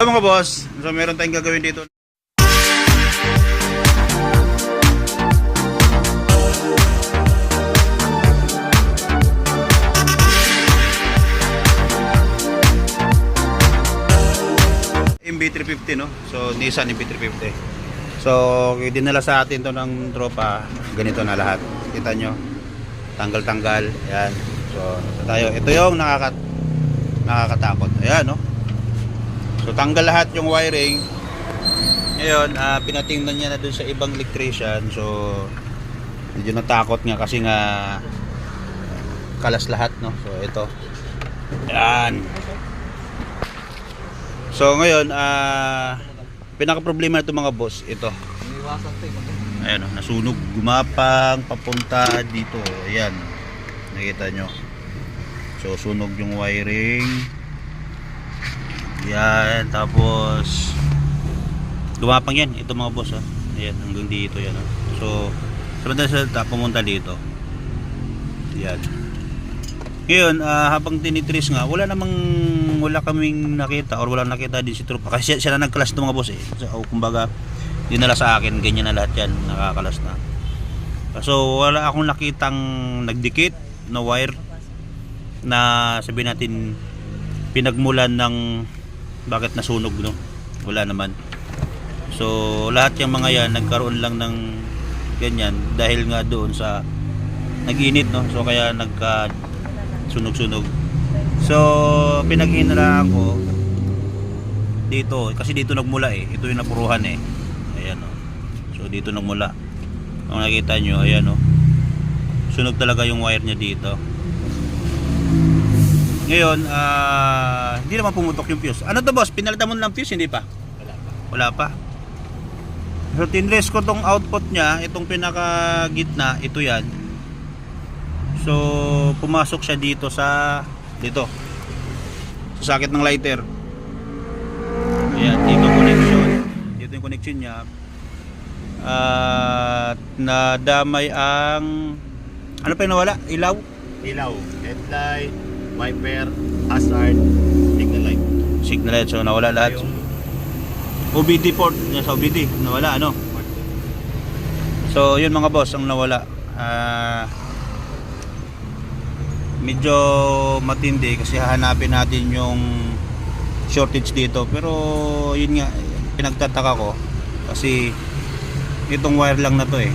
So mga boss, so meron tayong gagawin dito. MB350 no? So Nissan MB350. So dinala sa atin to ng tropa, ganito na lahat. Kita nyo? Tanggal-tanggal, yan. So tayo. Ito yung nakakat nakakatakot. Ayan no? So tanggal lahat yung wiring. Ngayon, ah, pinatingnan niya na dun sa ibang electrician. So medyo natakot nga kasi nga kalas lahat, no? So ito. Yan. So ngayon, ah pinaka problema nito mga boss, ito. Ayan, oh, nasunog, gumapang papunta dito. Ayan. Nakita nyo. So sunog yung wiring. Yan, tapos gumapang yan, ito mga boss ah. Ayan, hanggang dito yan ah. So, sa madalas salita, pumunta dito. Yan. Ngayon, ah, habang tinitris nga, wala namang wala kaming nakita or wala nakita din si Trupa. Kasi siya, siya na nagkalas ng mga boss eh. So, kumbaga, dinala sa akin, ganyan na lahat yan, nakakalas na. So, wala akong nakitang nagdikit na wire na sabihin natin pinagmulan ng bakit nasunog no? Wala naman. So lahat yung mga yan nagkaroon lang ng ganyan dahil nga doon sa nag-init no? So kaya nagka sunog-sunog so pinag-inala ko dito kasi dito nagmula eh. Ito yung napuruhan eh. Ayan oh. so dito nagmula. Kung nakita nyo ayan oh. sunog talaga yung wire niya dito ngayon, ah, hindi naman pumutok yung fuse. Ano to boss? Pinalitan mo ng fuse? Hindi pa? Wala pa. Wala pa. So, tinless ko tong output niya, itong pinaka gitna, ito yan. So, pumasok siya dito sa, dito. Sa sakit ng lighter. Ayan, dito connection. Dito yung connection niya. At nadamay ang, ano pa yung nawala? Ilaw? Ilaw, headlight, wiper, hazard, signal light. Signal light. So, nawala lahat. Yung OBD port niya sa OBD nawala ano? So yun mga boss ang nawala. Ah, medyo matindi kasi hahanapin natin yung shortage dito. Pero yun nga pinagtataka ko. Kasi itong wire lang na to eh.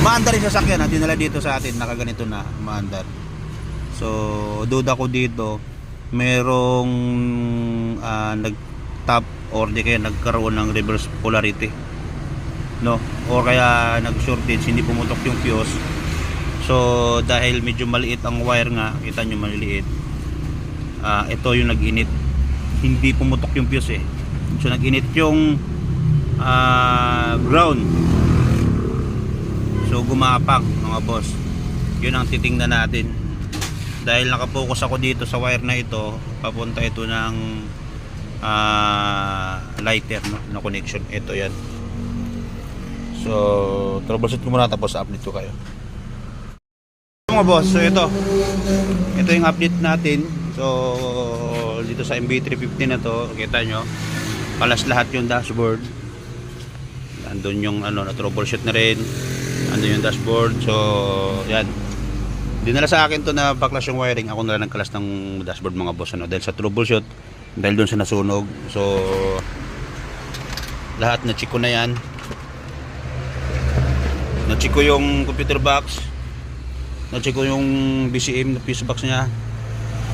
Maandar yung sasakyan ha. Dinala dito sa atin nakaganito na maandar so duda ko dito merong ah, nag top or di kaya nagkaroon ng reverse polarity no? Or kaya nag shortage hindi pumutok yung fuse. So dahil medyo maliit ang wire nga kita nyo maliliit ah ito yung nag-init. Hindi pumutok yung fuse eh. So nag-init yung ah, ground. So gumapang mga boss. Yun ang titingnan natin dahil nakapokus ako dito sa wire na ito papunta ito ng ah, lighter no, na connection. Ito yan. So troubleshoot ko muna tapos update ko kayo. Mga boss. So ito. Ito yung update natin. So dito sa MB350 na to kita nyo palas lahat yung dashboard. Andun yung ano na troubleshoot na rin. Andun yung dashboard. So yan dinala sa akin to na baklas yung wiring. Ako na lang nagkalas ng dashboard mga boss ano. Dahil sa troubleshoot dahil doon sa nasunog. So lahat na check ko na yan. Na check ko yung computer box. Na check ko yung BCM na fuse box niya.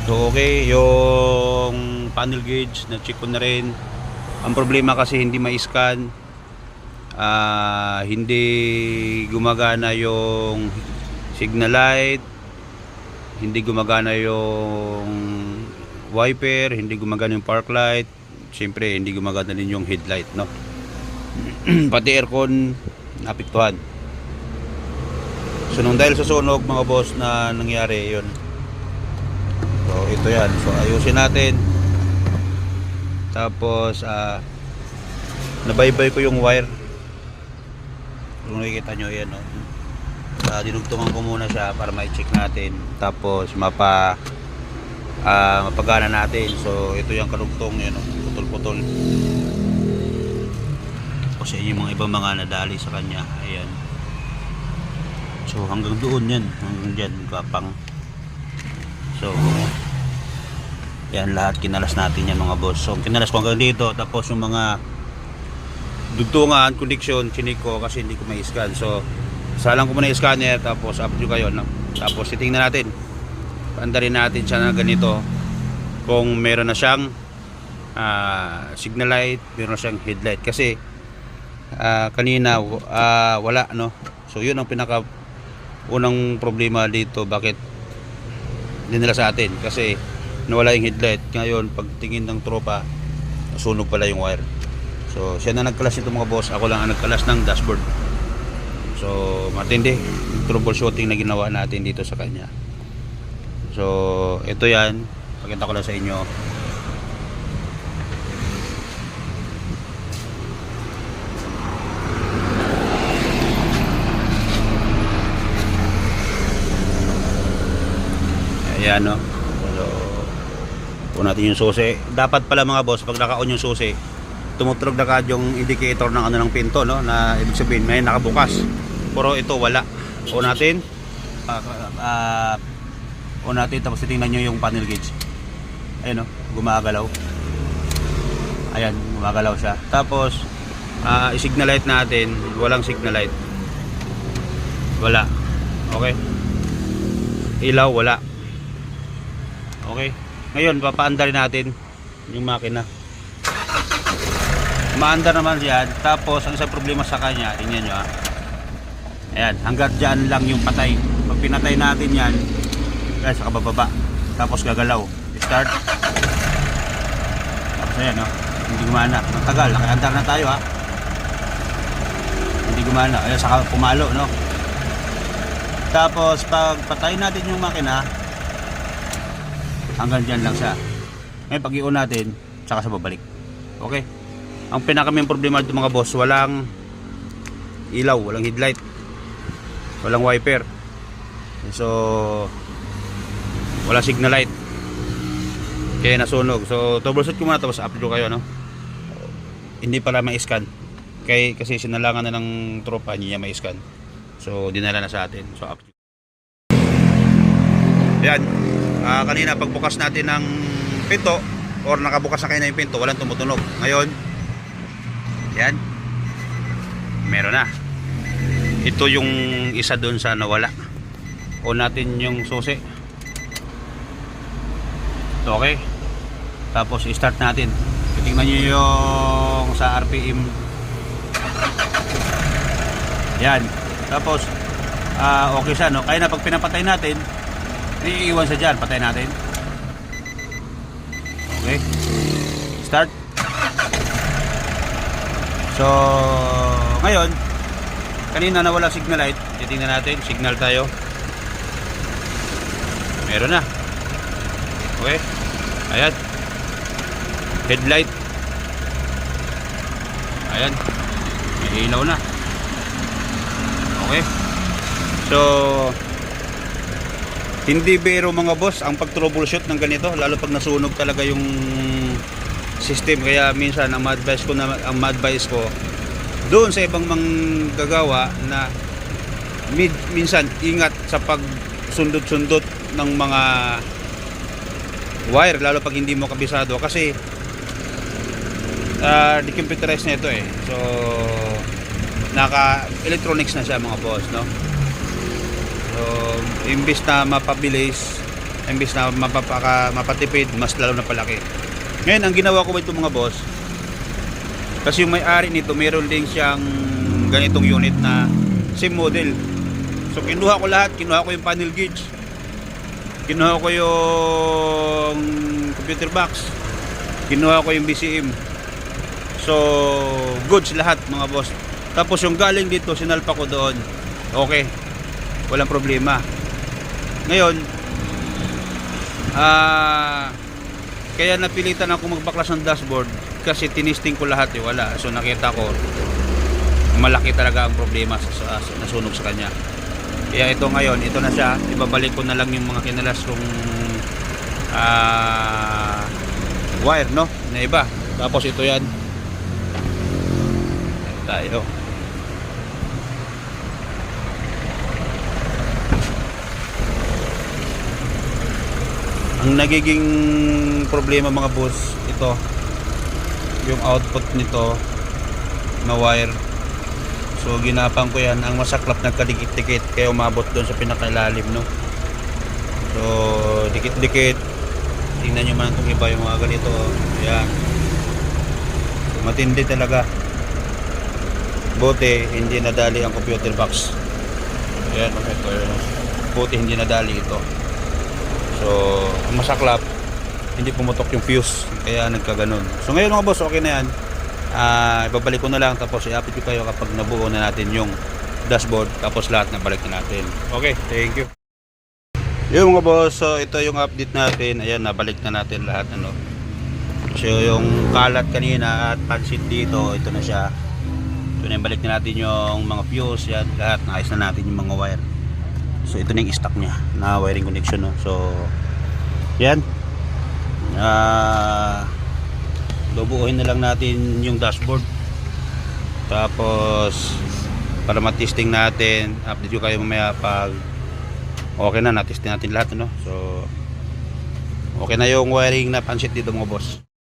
So okay. Yung panel gauge na check ko na rin. Ang problema kasi hindi ma-scan. Ah hindi gumagana yung signal light hindi gumagana yung wiper, hindi gumagana yung park light, siyempre hindi gumagana din yung headlight, no? Pati aircon napiktuhan. So nung dahil sa sunog mga boss na nangyari yun. So ito yan. So ayusin natin. Tapos ah nabaybay ko yung wire. Kung nakikita nyo yan, no? Uh, dinugtungan ko muna siya para ma-check natin tapos mapa ah, mapagana natin. So ito yung karugtong yun, oh, putol-putol. Tapos yun yung mga ibang mga nadali sa kanya. Ayan. So hanggang doon yan, hanggang dyan, kapang. So yan lahat kinalas natin yan mga boss. So kinalas ko hanggang dito, tapos yung mga dugtungan, connection, chinik ko kasi hindi ko may scan. So salang ko muna yung scanner, tapos upload kayo. No? Tapos titingnan natin. Paandarin natin siya na ganito. Kung meron na siyang ah, signal light, meron na siyang headlight. Kasi ah, kanina ah, wala no. So yun ang pinaka unang problema dito bakit dinala sa atin kasi nawala yung headlight ngayon pagtingin ng tropa sunog pala yung wire so siya na nagkalas ito mga boss ako lang ang nagkalas ng dashboard so matindi troubleshooting na ginawa natin dito sa kanya so ito yan pakita ko lang sa inyo Ayan no. So, puno natin yung susi. Dapat pala mga boss, pag naka-on yung susi, tumutulog na ka yung indicator ng ano ng pinto no na ibig sabihin may nakabukas. Pero ito wala. O natin. ah ah, o natin tapos titingnan nyo yung panel gauge. Ayan no, gumagalaw. Ayan, gumagalaw siya. Tapos ah i-signal light natin, walang signal light. Wala. Okay. Ilaw wala. Okay. Ngayon, papaandarin natin yung makina. Maandar naman yan. Tapos, ang isang problema sa kanya, tingnan nyo ah. Ayan, hanggat dyan lang yung patay. Pag pinatay natin yan, guys, sa kabababa. Tapos gagalaw. Start. Tapos ayan, no? Hindi gumana. Ang tagal, nakiandar na tayo ha. Hindi gumana. Ayan, saka pumalo, no? Tapos, pag patay natin yung makina, hanggang dyan lang siya ngayon pag i-on natin saka sa babalik okay ang pinaka main problema dito mga boss walang ilaw walang headlight walang wiper. So wala signal light. Kaya nasunog. So troubleshoot ko muna tapos upload kayo no? Hindi pala ma-scan kay kasi sinalangan na ng tropa niya ma-scan so dinala na sa atin. So upload yan. Ah, kanina pagbukas natin ng pinto or nakabukas na kayo na yung pinto walang tumutunog. Ngayon yan. Meron na ito yung isa doon sa nawala. O natin yung susi. Ito okay. Tapos i-start natin. Tingnan nyo yung sa RPM yan. Tapos ah, okay siya no? Kaya na pag pinapatay natin iiwan sa dyan, patay natin. Okay. Start. So, ngayon, kanina nawala signal light. Titingnan natin, signal tayo. Meron na. Okay. Ayan. Headlight. Ayan. May ilaw na. Okay. So, hindi biro mga boss ang pag-troubleshoot ng ganito lalo pag nasunog talaga yung system kaya minsan ang advice ko na ang advice ko doon sa ibang manggagawa na mid, minsan ingat sa pag sundot-sundot ng mga wire lalo pag hindi mo kabisado. Kasi uh, decomputerized na ito eh. So naka electronics na siya mga boss no? So, imbis na mapabilis, imbis na mapapaka, mapatipid, mas lalo na palaki. Ngayon, ang ginawa ko ito mga boss, kasi yung may-ari nito, meron din siyang ganitong unit na same model. So, kinuha ko lahat, kinuha ko yung panel gauge, kinuha ko yung computer box, kinuha ko yung BCM. So, goods lahat mga boss. Tapos yung galing dito, sinalpa ko doon. Okay, walang problema ngayon ah kaya napilitan ako magbaklas ng dashboard kasi tinisting ko lahat eh wala. So nakita ko malaki talaga ang problema sa, sa, sa nasunog sa kanya. Kaya ito ngayon ito na siya. Ibabalik ko na lang yung mga kinalas kong ah, wire no? Na iba. Tapos ito yan. Ayan tayo ang nagiging problema mga boss ito. Yung output nito na wire. So ginapang ko yan. Ang masaklap nagkadikit-dikit. Kaya umabot doon sa pinakailalim no? So dikit-dikit. Tingnan nyo man itong iba yung mga ganito. Yan matindi talaga. Buti hindi nadali ang computer box. Yan yun buti hindi nadali ito so masaklap hindi pumutok yung fuse kaya nagkaganon. So ngayon mga boss okay na yan. Ah, ibabalik ko na lang tapos i-update ko kayo kapag nabuo na natin yung dashboard tapos lahat na balik na natin. Okay thank you. Yung mga boss so ito yung update natin. Ayan nabalik na natin lahat ano. So yung kalat kanina at pansit dito ito na siya. Ito na yung balik na natin yung mga fuse yan lahat. Naayos na natin yung mga wire so ito na yung stock nya na wiring connection no? So yan. Ah bubuuhin na lang natin yung dashboard. Tapos para matesting natin update ko kayo mamaya pag okay na natesting natin lahat no? So okay na yung wiring na pansit dito mga boss